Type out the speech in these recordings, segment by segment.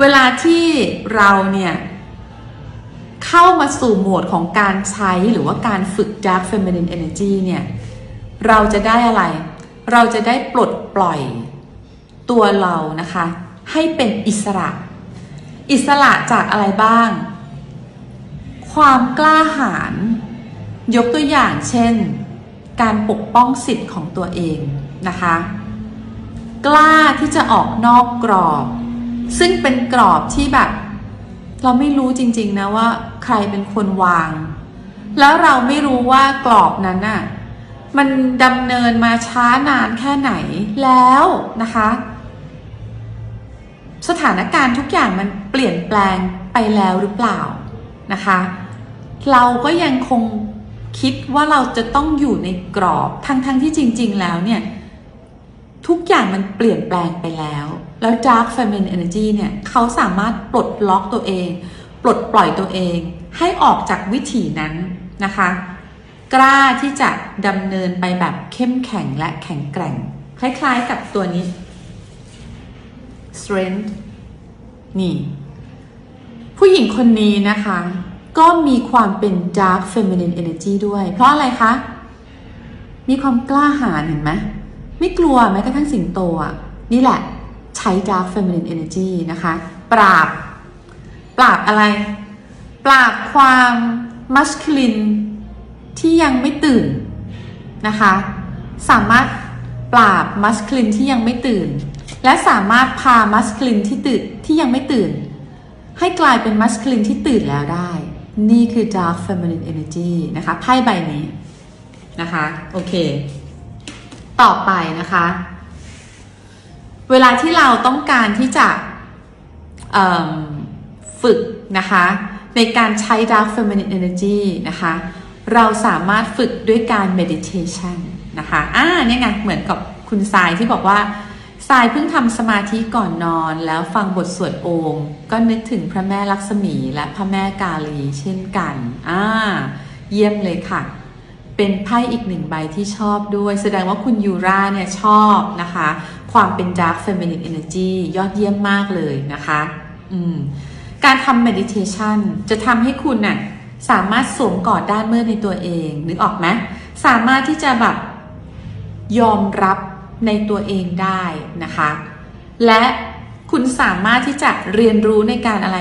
เวลาที่เราเนี่ยเข้ามาสู่โหมดของการใช้หรือว่าการฝึก Dark Feminine Energy เนี่ย เราจะได้อะไร เราจะได้ปลดปล่อยตัวเรานะคะ ให้เป็นอิสระ อิสระจากอะไรบ้าง ความกล้าหาญยกตัวอย่างเช่น การปกป้องสิทธิ์ของตัวเองนะคะ กล้าที่จะออกนอกกรอบ ซึ่งเป็นกรอบที่แบบ เราไม่รู้จริง ๆ นะว่า ใครเป็นคนวาง แล้วเราไม่รู้ว่ากรอบนั้นน่ะมันดำเนินมาช้านานแค่ไหนแล้วนะคะ สถานการณ์ทุกอย่างมันเปลี่ยนแปลงไปแล้วหรือเปล่านะคะ เราก็ยังคงคิดว่าเราจะต้องอยู่ในกรอบทั้งๆทที่จริง ๆ แล้วเนี่ย ทุกอย่างมันเปลี่ยนแปลงไปแล้ว แล้ว Dark Feminine Energy เนี่ยเขาสามารถปลดล็อกตัวเอง ปลดปล่อยตัวเอง ให้ออกจากวิถีนั้นนะคะ กล้าที่จะดำเนินไปแบบเข้มแข็งและแข็งแกร่ง คล้ายๆกับตัวนี้ strength นี่ ผู้หญิงคนนี้นะคะ ก็มีความเป็น dark feminine energy ด้วย เพราะอะไรคะ มีความกล้าหาญเห็นไหม ไม่กลัวแม้กระทั่งสิงโตอะนี่แหละใช้ dark feminine energy นะคะ ปราบ ปราบอะไร ปราบความ masculine ที่ยังไม่ตื่นนะคะ สามารถปราบ masculine ที่ยังไม่ตื่น และสามารถพา masculine ที่ตื่นที่ยังไม่ตื่น ให้กลายเป็น masculine ที่ตื่นแล้วได้ นี่คือ dark feminine energy นะคะไพ่ใบนี้นะคะ โอเค ต่อไปนะคะ เวลาที่เราต้องการที่จะฝึกนะคะ ในการใช้ dark feminine energy นะคะ เราสามารถฝึกด้วยการ meditation นะคะอ่าเนี่ยไงเหมือนกับคุณทรายที่บอกว่าทรายเพิ่งทำสมาธิก่อนนอนแล้วฟังบทสวดโอม ก็นึกถึงพระแม่ลักษมีและพระแม่กาลีเช่นกัน อ่า เยี่ยมเลยค่ะ เป็นไพ่อีกหนึ่งใบที่ชอบด้วย แสดงว่าคุณยูราเนี่ยชอบนะคะ ความเป็น dark feminine energy ยอดเยี่ยมมากเลยนะคะอืมการทำ meditation จะทำให้คุณน่ะสามารถสวมกอดด้านมืดในตัวเอง นึกออกไหมสามารถที่จะแบบยอมรับในตัวเองได้นะคะ และคุณสามารถที่จะเรียนรู้ในการอะไร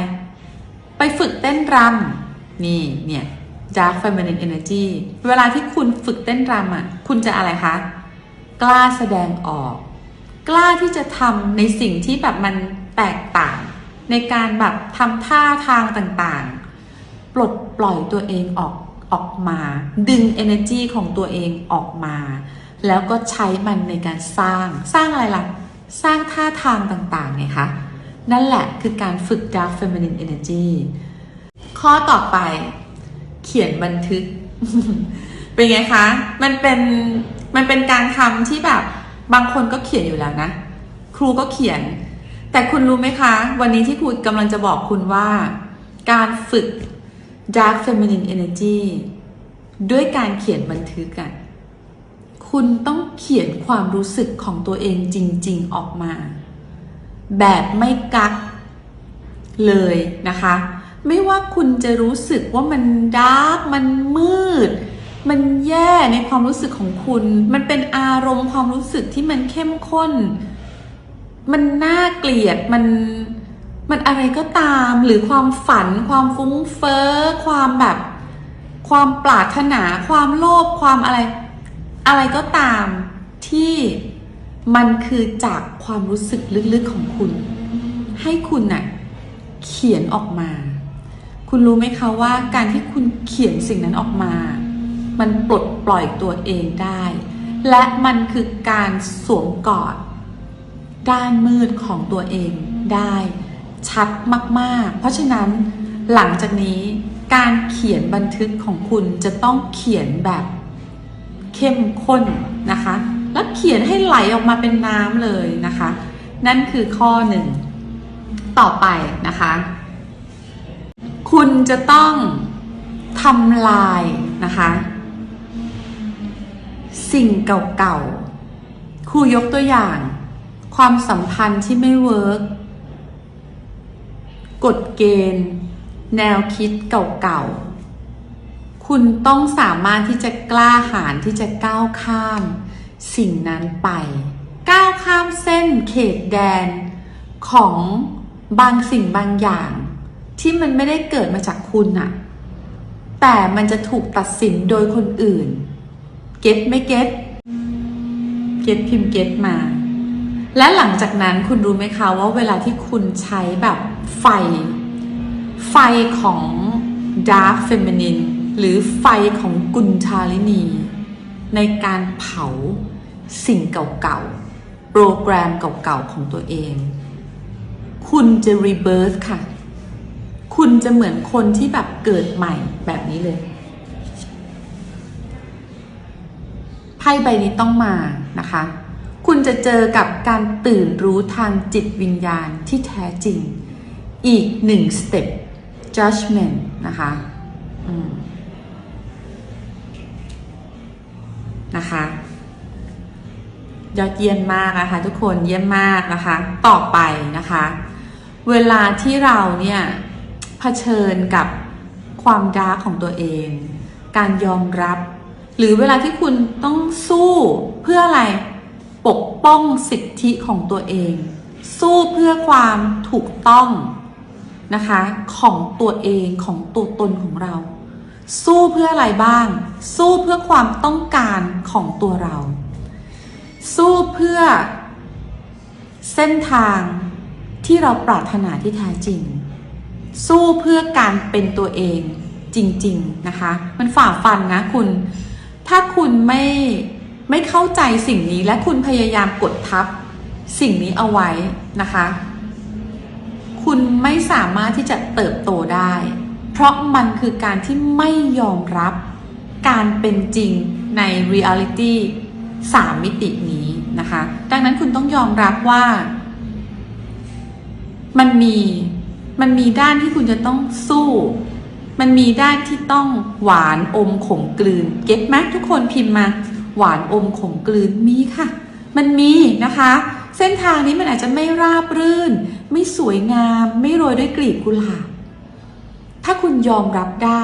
ไปฝึกเต้นรำนี่เนี่ย Dark Feminine Energy เวลาที่คุณฝึกเต้นรำอะ คุณจะอะไรคะ กล้าแสดงออก กล้าที่จะทำในสิ่งที่แบบมันแตกต่าง ในการแบบทำท่าทางต่างๆ ปลดปล่อยตัวเองออกออกมา ดึง energy ของตัวเองออกมา แล้วก็ใช้มันในการสร้าง สร้างอะไรล่ะ สร้างท่าทางต่างๆไงคะ นั่นแหละคือการฝึก Dark Feminine Energy ข้อต่อไป เขียนบันทึก เป็นไงคะ มันเป็นมันเป็นการทำที่แบบบางคนก็เขียนอยู่แล้วนะ ครูก็เขียน แต่คุณรู้ไหมคะ วันนี้ที่ครูกำลังจะบอกคุณว่า การฝึก Dark Feminine Energy ด้วยการเขียนบันทึกอะคุณต้องเขียนความรู้สึกของตัวเองจริง ๆออกมา แบบไม่กักเลยนะคะ ไม่ว่าคุณจะรู้สึกว่ามันดาร์กมันมืด มันแย่ในความรู้สึกของคุณ มันเป็นอารมณ์ความรู้สึกที่มันเข้มข้น มันน่าเกลียดมันมันอะไรก็ตามหรือความฝัน ความฟุ้งเฟ้อ ความแบบ ความปรารถนา ความโลภความอะไร อะไรก็ตามที่มันคือจากความรู้สึกลึกๆของคุณ ให้คุณน่ะเขียนออกมา คุณรู้ไหมคะว่าการที่คุณเขียนสิ่งนั้นออกมา มันปลดปล่อยตัวเองได้ และมันคือการสวมกอด ด้านมืดของตัวเองได้ ชัดมากๆ เพราะฉะนั้นหลังจากนี้การเขียนบันทึกของคุณจะต้องเขียนแบบเข้มข้นนะคะ แล้วเขียนให้ไหลออกมาเป็นน้ำเลยนะคะ นั่นคือข้อหนึ่ง ต่อไปนะคะ คุณจะต้องทำลายนะคะ สิ่งเก่าๆครูยกตัวอย่าง ความสัมพันธ์ที่ไม่เวิร์กกฎเกณฑ์ แนวคิดเก่าๆ คุณต้องสามารถที่จะกล้าหาญที่จะก้าวข้าม สิ่งนั้นไป ก้าวข้ามเส้นเขตแดนของบางสิ่งบางอย่าง ที่มันไม่ได้เกิดมาจากคุณอะแต่มันจะถูกตัดสินโดยคนอื่น เก็ตไม่เก็ตเก็ตพิมพ์เก็ตมา และหลังจากนั้นคุณรู้ไหมคะว่าเวลาที่คุณใช้แบบไฟ ไฟของ Dark Feminine หรือไฟของกุญชาลินี ในการเผาสิ่งเก่าๆ โปรแกรมเก่าๆ ของตัวเอง คุณจะ rebirth ค่ะ คุณจะเหมือนคนที่แบบเกิดใหม่แบบนี้เลยไพ่ใบนี้ต้องมานะคะ คุณจะเจอกับการตื่นรู้ทางจิตวิญญาณที่แท้จริง อีกหนึ่งสเต็ป judgment นะคะนะคะยอดเยี่ยมมากนะคะ ทุกคนเยี่ยมมากนะคะ ต่อไปนะคะ เวลาที่เราเนี่ย เผชิญกับความดาร์กของตัวเอง การยอมรับ หรือเวลาที่คุณต้องสู้เพื่ออะไรปกป้องสิทธิของตัวเอง สู้เพื่อความถูกต้องนะคะของตัวเองของตัวตนของเรา สู้เพื่ออะไรบ้าง สู้เพื่อความต้องการของตัวเรา สู้เพื่อเส้นทางที่เราปรารถนาที่แท้จริง สู้เพื่อการเป็นตัวเองจริง ๆ นะคะ มันฝ่าฟันนะคุณ ถ้าคุณไม่ไม่เข้าใจสิ่งนี้และคุณพยายามกดทับสิ่งนี้เอาไว้นะคะ คุณไม่สามารถที่จะเติบโตได้ เพราะมันคือการที่ไม่ยอมรับการเป็นจริงใน reality สามมิตินี้นะคะ ดังนั้นคุณต้องยอมรับว่า มันมี มันมีด้านที่คุณจะต้องสู้ มันมีด้านที่ต้องหวานอมขมกลืน เก็ตไหมทุกคนพิมพ์มา หวานอมขมกลืนมีค่ะ มันมีนะคะ เส้นทางนี้มันอาจจะไม่ราบรื่น ไม่สวยงาม ไม่โรยด้วยกลีบกุหลาบ ถ้าคุณยอมรับได้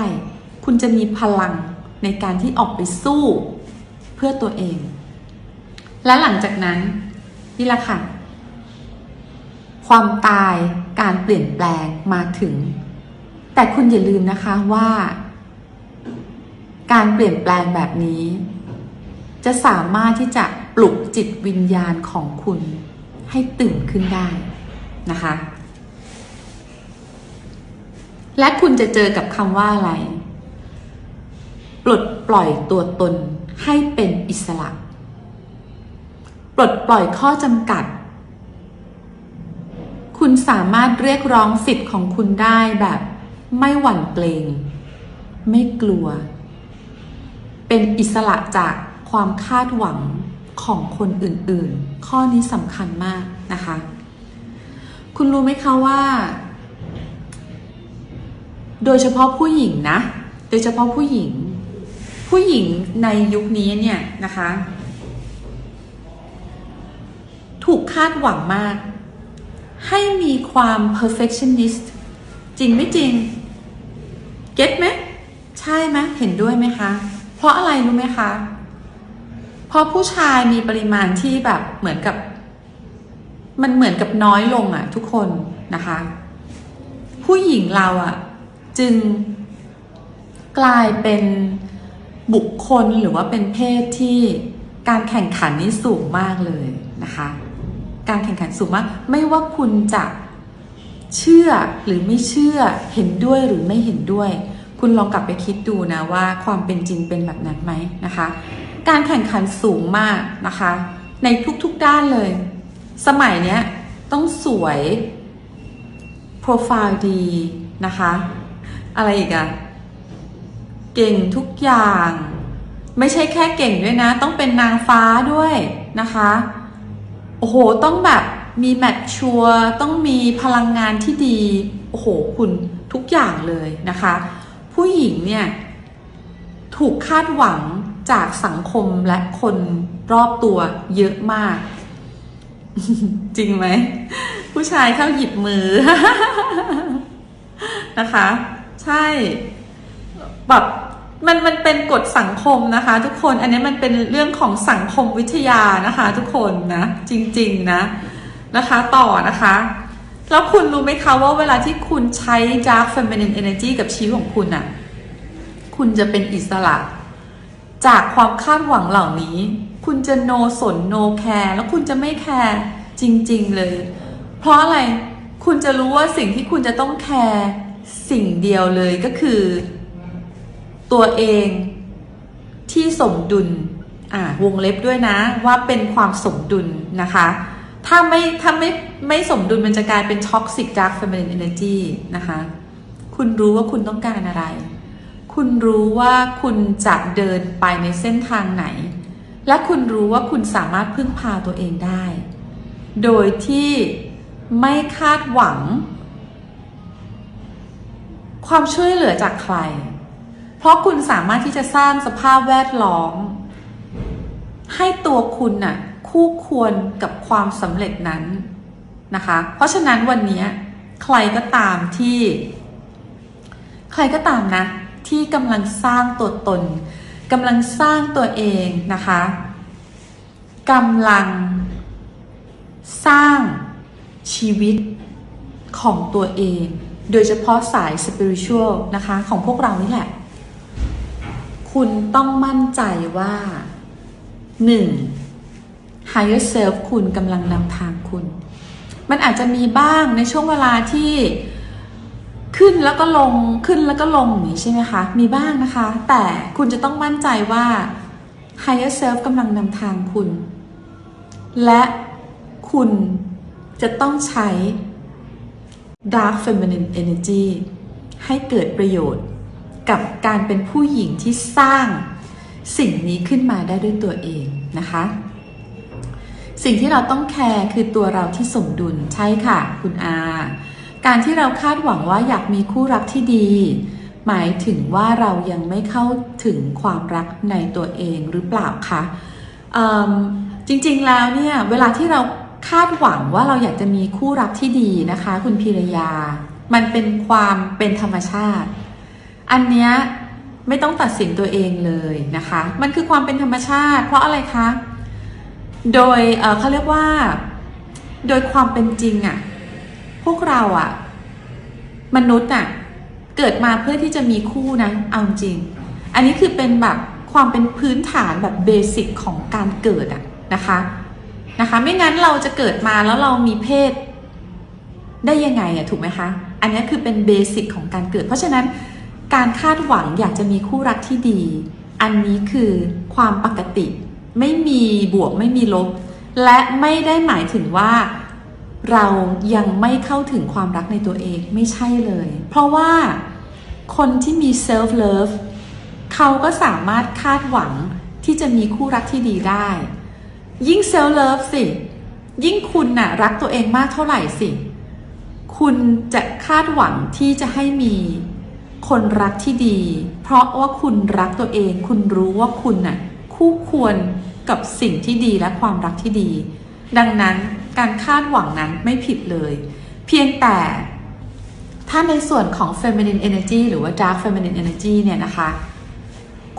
คุณจะมีพลังในการที่ออกไปสู้ เพื่อตัวเอง และหลังจากนั้นนี่แหละค่ะ ความตาย เปลี่ยนแปลงมาถึง แต่คุณอย่าลืมนะคะว่า การเปลี่ยนแปลงแบบนี้ จะสามารถที่จะปลุกจิตวิญญาณของคุณให้ตื่นขึ้นได้นะคะ และคุณจะเจอกับคำว่าอะไร ปลดปล่อยตัวตนให้เป็นอิสระ ปลดปล่อยข้อจำกัด คุณสามารถเรียกร้องสิทธิ์ของคุณได้แบบไม่หวั่นเกรง ไม่กลัว เป็นอิสระจากความคาดหวังของคนอื่นๆ ข้อนี้สำคัญมากนะคะ คุณรู้ไหมคะว่า โดยเฉพาะผู้หญิงนะ โดยเฉพาะผู้หญิง ผู้หญิงในยุคนี้เนี่ยนะคะ ถูกคาดหวังมาก ให้มีความ perfectionist จริงไม่จริง เก็ตไหม ใช่ไหมเห็นด้วยไหมคะ เพราะอะไรรู้ไหมคะ เพราะผู้ชายมีปริมาณที่แบบเหมือนกับ มันเหมือนกับน้อยลงอะ่ะทุกคนนะคะ ผู้หญิงเราอะ่ะจึงกลายเป็นบุคคลหรือว่าเป็นเพศที่การแข่งขันนี่สูงมากเลยนะคะ การแข่งขันสูงมากไม่ว่าคุณจะเชื่อหรือไม่เชื่อเห็นด้วยหรือไม่เห็นด้วย คุณลองกลับไปคิดดูนะว่าความเป็นจริงเป็นแบบนั้นไหมนะคะ การแข่งขันสูงมากนะคะ ในทุกๆด้านเลย สมัยเนี้ยต้องสวยโปรไฟล์ดีนะคะ อะไรอีกอะเก่งทุกอย่าง ไม่ใช่แค่เก่งด้วยนะ ต้องเป็นนางฟ้าด้วยนะคะ โอ้โห ต้องแบบมีแมทชัวต้องมีพลังงานที่ดี โอ้โห คุณทุกอย่างเลยนะคะ ผู้หญิงเนี่ย ถูกคาดหวังจากสังคมและคนรอบตัวเยอะมาก จริงไหม ผู้ชายเข้าหยิบมือ นะคะ ใช่แบบ มันมันเป็นกฎสังคมนะคะ ทุกคนอันนี้มันเป็นเรื่องของสังคมวิทยานะคะ ทุกคนนะจริงๆนะนะคะต่อนะคะ แล้วคุณรู้ไหมคะว่าเวลาที่คุณใช้ dark feminine energy กับชีวิตของคุณอะคุณจะเป็นอิสระ จากความคาดหวังเหล่านี้ คุณจะโนสนโนแคร์แล้วคุณจะไม่แคร์จริง ๆ เลย เพราะอะไรคุณจะรู้ว่าสิ่งที่คุณจะต้องแคร์สิ่งเดียวเลยก็คือ ตัวเองที่สมดุลอ่าวงเล็บด้วยนะว่าเป็นความสมดุลนะคะ ถ้าไม่ถ้าไม่ไม่สมดุลมันจะกลายเป็น toxic dark feminine energy นะคะ คุณรู้ว่าคุณต้องการอะไร คุณรู้ว่าคุณจะเดินไปในเส้นทางไหน และคุณรู้ว่าคุณสามารถพึ่งพาตัวเองได้ โดยที่ไม่คาดหวัง ความช่วยเหลือจากใคร เพราะคุณสามารถที่จะสร้างสภาพแวดล้อม ให้ตัวคุณน่ะคู่ควรกับความสำเร็จนั้นนะคะ เพราะฉะนั้นวันนี้ใครก็ตามที่ ใครก็ตามนะ ที่กำลังสร้างตัวตนกำลังสร้างตัวเองนะคะกำลัง สร้างชีวิตของตัวเอง โดยเฉพาะสายสปิริชวลนะคะ ของพวกเรานี่แหละ คุณต้องมั่นใจว่า 1. higher self คุณกำลังนำทางคุณ มันอาจจะมีบ้างในช่วงเวลาที่ขึ้นแล้วก็ลงขึ้นแล้วก็ลงอย่างนี้ใช่ไหมคะ มีบ้างนะคะ แต่คุณจะต้องมั่นใจว่า higher self กำลังนำทางคุณ และคุณจะต้องใช้ dark feminine energy ให้เกิดประโยชน์ กับการเป็นผู้หญิงที่สร้างสิ่งนี้ขึ้นมาได้ด้วยตัวเองนะคะ สิ่งที่เราต้องแคร์คือตัวเราที่สมดุลใช่ค่ะ คุณอา การที่เราคาดหวังว่าอยากมีคู่รักที่ดี หมายถึงว่าเรายังไม่เข้าถึงความรักในตัวเองหรือเปล่าคะจริงๆแล้วเนี่ยเวลาที่เราคาดหวังว่าเราอยากจะมีคู่รักที่ดีนะคะ คุณพีรยา มันเป็นความเป็นธรรมชาติ อันเนี้ยไม่ต้องตัดสินตัวเองเลยนะคะ มันคือความเป็นธรรมชาติ เพราะอะไรคะ โดยเเขาเรียกว่า โดยความเป็นจริงอะ่ะ พวกเราอะ่ะ มนุษย์อะ่ะ เกิดมาเพื่อที่จะมีคู่นะ เอาจริง อันนี้คือเป็นแบบความเป็นพื้นฐานแบบเบสิกของการเกิดอะนะคะ นะคะ ไม่งั้นเราจะเกิดมาแล้วเรามีเพศ ได้ยังไงอะถูกไหมคะ อันนี้คือเป็นเบสิกของการเกิด เพราะฉะนั้น การคาดหวังอยากจะมีคู่รักที่ดี อันนี้คือความปกติ ไม่มีบวกไม่มีลบ และไม่ได้หมายถึงว่า เรายังไม่เข้าถึงความรักในตัวเองไม่ใช่เลย เพราะว่าคนที่มี self love เขาก็สามารถคาดหวังที่จะมีคู่รักที่ดีได้ ยิ่ง self love สิ ยิ่งคุณน่ะรักตัวเองมากเท่าไหร่สิ คุณจะคาดหวังที่จะให้มี คนรักที่ดี เพราะว่าคุณรักตัวเอง คุณรู้ว่าคุณน่ะคู่ควรกับสิ่งที่ดีและความรักที่ดี ดังนั้นการคาดหวังนั้นไม่ผิดเลย เพียงแต่ถ้าในส่วนของ feminine energy หรือว่า dark feminine energy เนี่ยนะคะ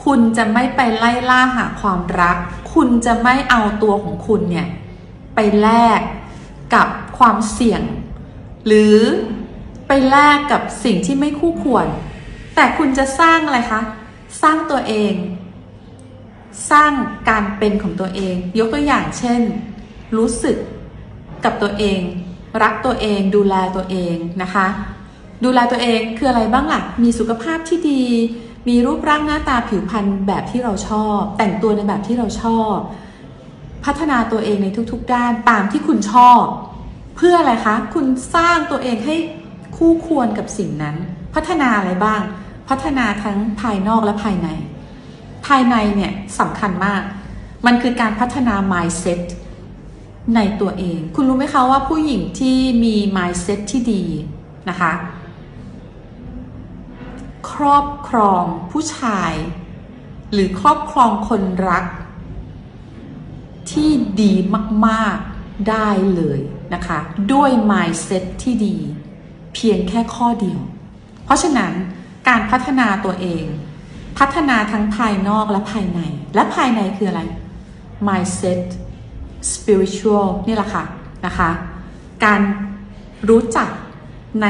คุณจะไม่ไปไล่ล่าหาความรัก คุณจะไม่เอาตัวของคุณเนี่ยไปแลกกับความเสี่ยง หรือไปแลกกับสิ่งที่ไม่คู่ควร แต่คุณจะสร้างอะไรคะ สร้างตัวเอง สร้างการเป็นของตัวเอง ยกตัวอย่างเช่น รู้สึกกับตัวเอง รักตัวเองดูแลตัวเองนะคะ ดูแลตัวเองคืออะไรบ้างล่ะ มีสุขภาพที่ดี มีรูปร่างหน้าตาผิวพรรณแบบที่เราชอบ แต่งตัวในแบบที่เราชอบ พัฒนาตัวเองในทุกๆ ด้านตามที่คุณชอบ เพื่ออะไรคะ คุณสร้างตัวเองให้คู่ควรกับสิ่งนั้น พัฒนาอะไรบ้าง พัฒนาทั้งภายนอกและภายใน ภายในเนี่ยสำคัญมาก มันคือการพัฒนา mindset ในตัวเอง คุณรู้ไหมคะว่าผู้หญิงที่มี mindset ที่ดีนะคะ ครอบครองผู้ชาย หรือครอบครองคนรัก ที่ดีมากๆได้เลยนะคะ ด้วย mindset ที่ดี เพียงแค่ข้อเดียว เพราะฉะนั้น การพัฒนาตัวเอง พัฒนาทั้งภายนอกและภายใน และภายในคืออะไร mindset spiritual นี่แหละค่ะนะคะ การรู้จักใน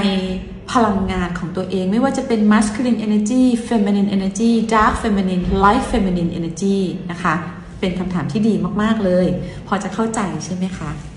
พลังงานของตัวเองไม่ว่าจะเป็น masculine energy feminine energy dark feminine light feminine energy นะคะ เป็นคำถามที่ดีมาก ๆ เลย พอจะเข้าใจใช่ไหมคะ